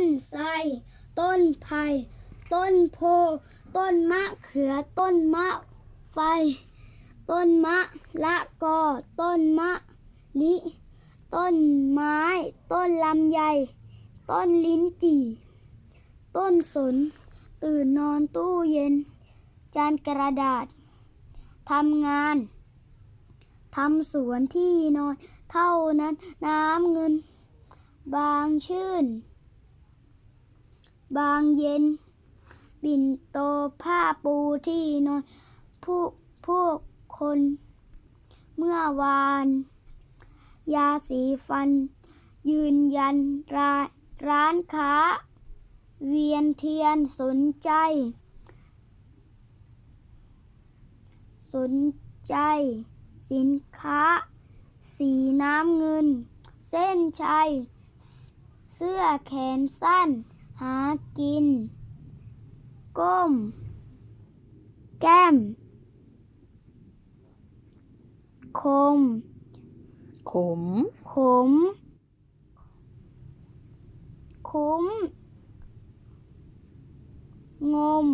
ต้นไทรต้นไผ่ต้นโพ ต้นมะเขือ ต้นมะไฟ ต้นมะละกอ ต้นมะลิ ต้นไม้ ต้นลำไย ต้นลิ้นจี่ ต้นสน ตื่นนอนตู้เย็น จานกระดาษ ทำงาน ทำสวนที่นอน เท่านั้นน้ำเงิน บางชื่น บางเย็น ปิ่นโตผ้าปูที่นอนผู้พวกคน เมื่อวาน ยาสีฟัน ยืนยันร้านร้านค้า เวียนเทียนสนใจ สนใจ สินค้า สีน้ำเงิน เส้นชัย เสื้อแขนสั้น หากิน ก้ม แก้ม คม ขม ขม คุ้ม งม